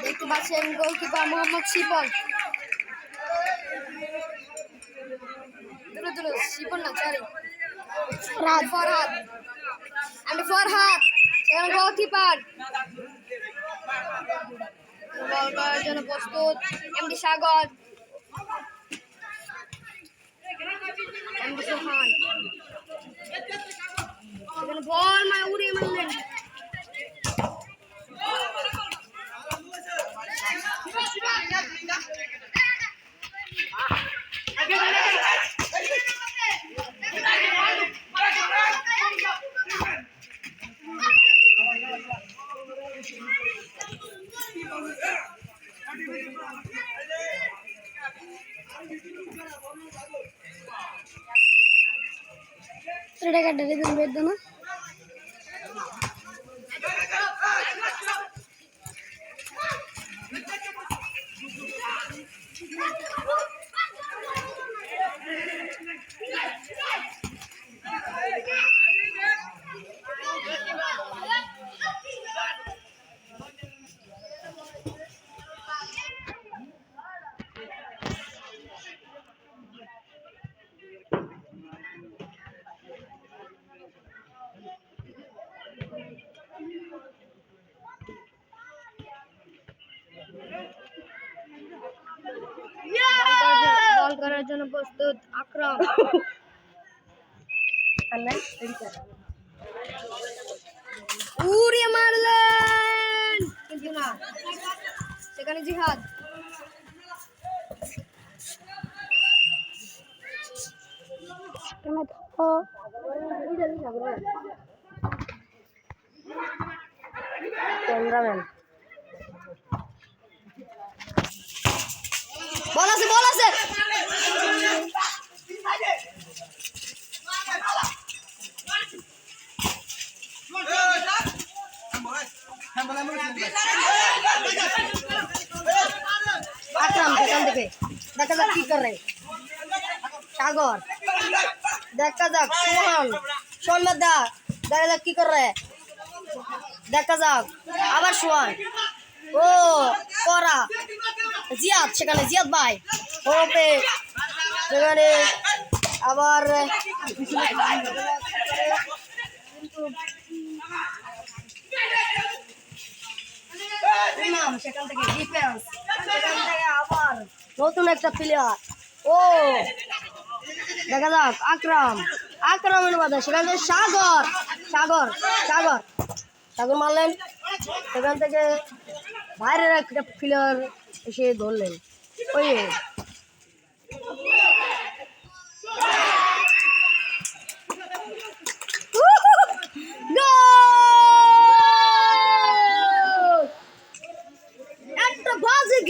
দেখতে পাচ্ছেন গোলকিপার মোহাম্মদ শিপন দূরে শিপন না সরি ফরহাদ ফরহাদ। আমি ফরহাদ সেখানে গোলকিপার বল করার জন্য প্রস্তুত এমডি সাগর এমডি সোহান সেখানে বল মানে উড়িয়ে মারলেন এটা বের দিবেন বেদ না বল করার জন্য প্রস্তুত আক্রম উড়িয়ে মারলেন! কিন্তু না সেখানে জিহাদ। ক্যামেরাম্যান। বল আছে দেখা যাক কি করে সাগর দেখা যাক সোহান দা দেখা যাক কি করে দেখা যাক আবার সোহান ও করা জিয়াদ, সেখানে জিয়াদ ভাই। ওপে সেখানে আবার নতুন একটা প্লেয়ার ও, দেখা যাক, আকরাম, আকরামের বাধা সেখান থেকে সাগর সাগর সাগর সাগর মারলেন। সেখান থেকে বাইরের একটা প্লেয়ার এসে ধরলেন। ওই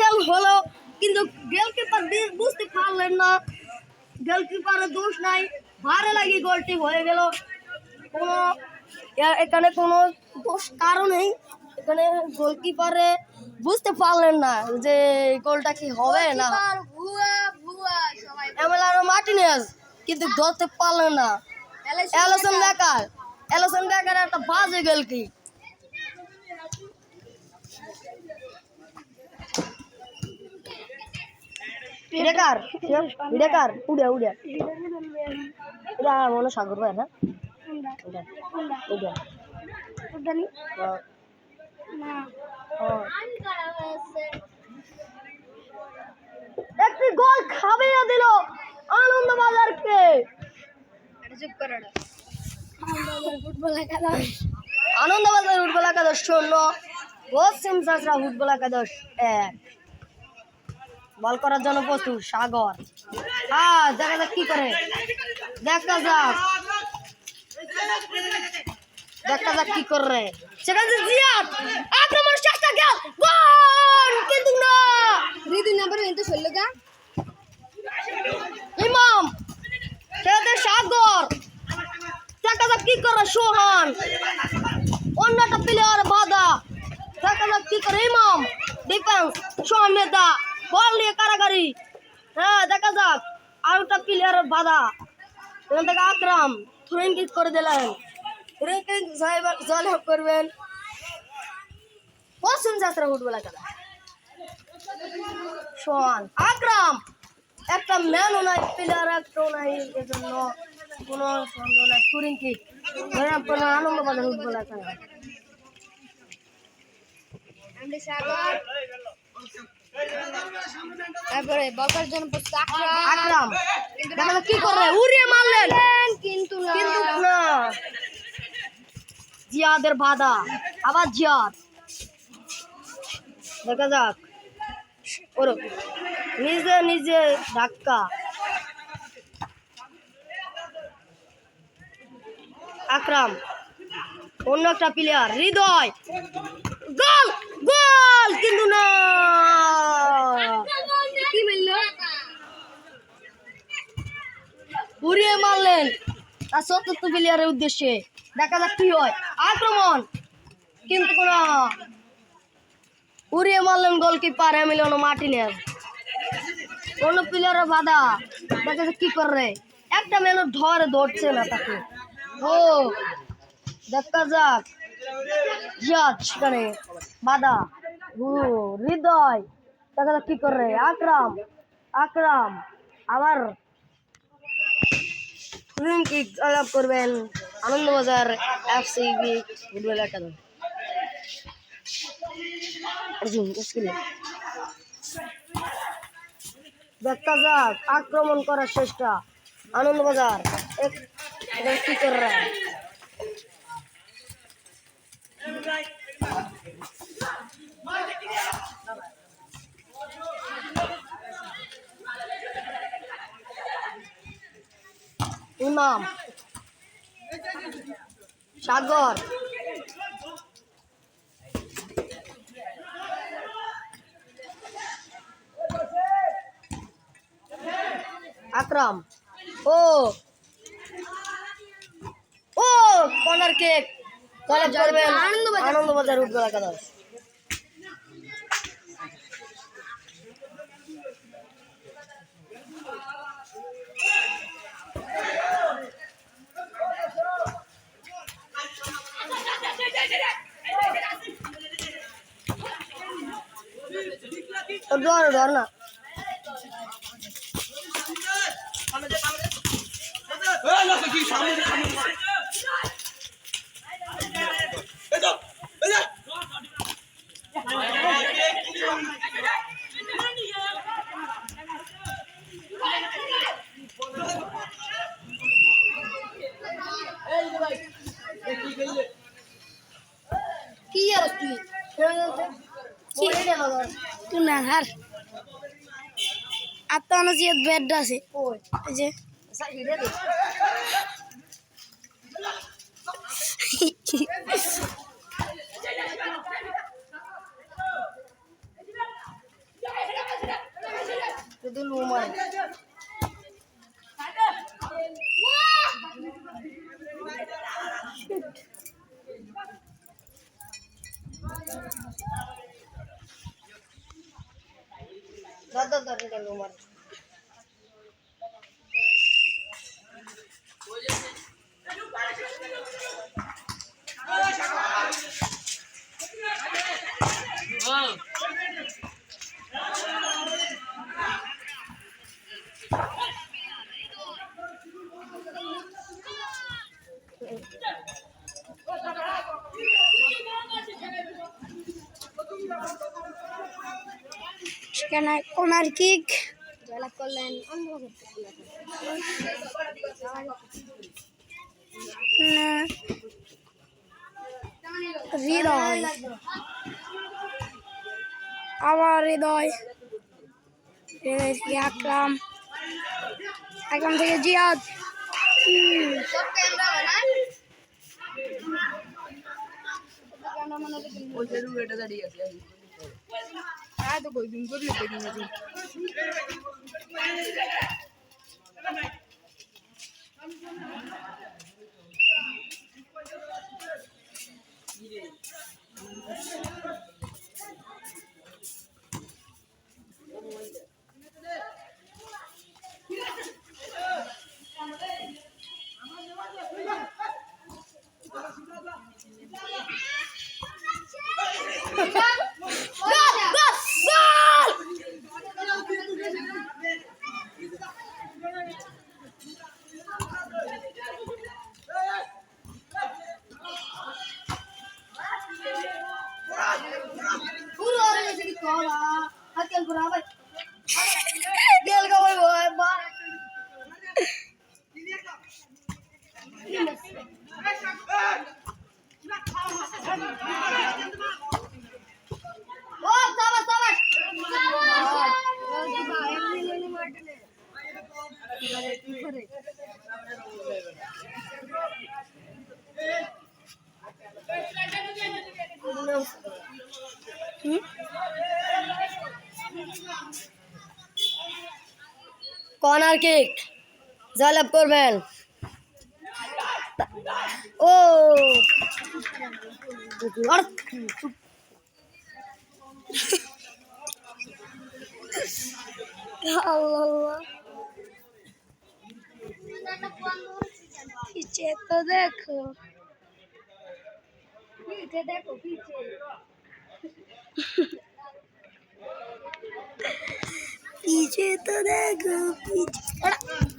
গেল হলো, কিন্তু বুঝতে পারলেন না। গোলকিপারের দোষ নাই। ভারে লাগি গোলটি হয়ে গেল। কোনো এখানে কোনো দোষ কারণেই এখানে গোলকিপারে বুঝতে পারলেন না যে গোলটা কি হবে না। এমএলআর মার্টিনেজ কিন্তু ধরতে পারলেন না। এলসন বেকার এলসন বেকার একটা বাজে গেল কি বেকার বেকার উড়ে উড়ে। এটা মনে সাগর ভাই না। হ্যাঁ। একটি গোল খাবিয়ে দিল আনন্দ বাজারকে চুপ করে ফুটবল একাদশ। আনন্দ বাজার ফুটবল একাদশ শূন্য পশ্চিম চাষরা ফুটবল একাদশ এক। বল করার জন্য প্রস্তুত সাগর। হ্যাঁ দেখা যাক কি করে। দেখা যাক। দেখা যাক কি করে। সেখানে যে জিয়াদ আক্রমণ চেষ্টা গেল। গোল! কিন্তু না। দুই দুই নম্বর কিন্তু ষোলো গা। ইমাম সেখানে সাগর। কি করে সোহান। অন্য একটা প্লেয়ার বাধা। দেখা যাক কি করে ইমাম। ডিফেন্স সোহান মেদা বল নিয়ে কারাগারি। হ্যাঁ দেখা যাক। আর একটা প্লেয়ারের বাধা। এখান থেকে আকরাম। থ্রোইং কিক করে দিলেন। থ্রোইং কিক জল করবেন। পশ্চিম যাত্রা ফুটবল খেলা। সোহান আকরাম! একটা ম্যানও নাই প্লেয়ার একটাও নাই, এজন্য কোনো সন্দেহ নাই। ধরে আপনার আনন্দ বাজার ফুটবল খেলা। তারপরে জন্য আকরাম। আকরাম। দেখা যাক কি করে উড়িয়ে মারলেন। কিন্তু না। কিন্তু না। জিয়াদের বাধা। আবার জিয়াদ। দেখা যাক। ওর। নিজে নিজে ধাক্কা। আকরাম। অন্য একটা প্লেয়ার হৃদয়। গোল! গোল কিন্তু না। কি উড়িয়ে মারলেন। তার চতুর্থ প্লেয়ারের উদ্দেশ্যে দেখা যাক কি হয়। আক্রমণ কিন্তু কোন উড়িয়ে মারলেন গোলকিপার এমিলিয়ানো মার্টিনেজ অন্য প্লেয়ারের বাধা। দেখা যাক কি করে। একটা মেনু ধরে ধরছে না তাকে। ও দেখা যাক। জাজ সেখানে বাধা। ও, হৃদয়। যাক কি করে? আকরাম আকরাম, আবার আলাপ করবেন। Anandabazar FC football academy. Arjun দেখা যাক, আক্রমণ করার চেষ্টা। আনন্দবাজার কি করে? ইমাম। সাগর। আকরাম। ও। ও কর্নার কেক কলেজ করবেন। আনন্দবাজার। আনন্দবাজার উঠবে একাদশ। ধর ধর না কি আর তুই তুই না হার আর তো অনেক বেড আছে যে। লুমার দাদা দাদা লুমার সেখানে কোনার কিক? জয়লাভ করলেন হৃদয় আবার হৃদয় হৃদয় থেকে আকরাম আকরাম থেকে জিয়াদ হুম। हाथ चल बुरा भाई কর্নার কিক জয়লাভ করবেন ও আর আল্লাহ पीछे तो देखो पीछे देखो पीछे 你觉得那个比较好了。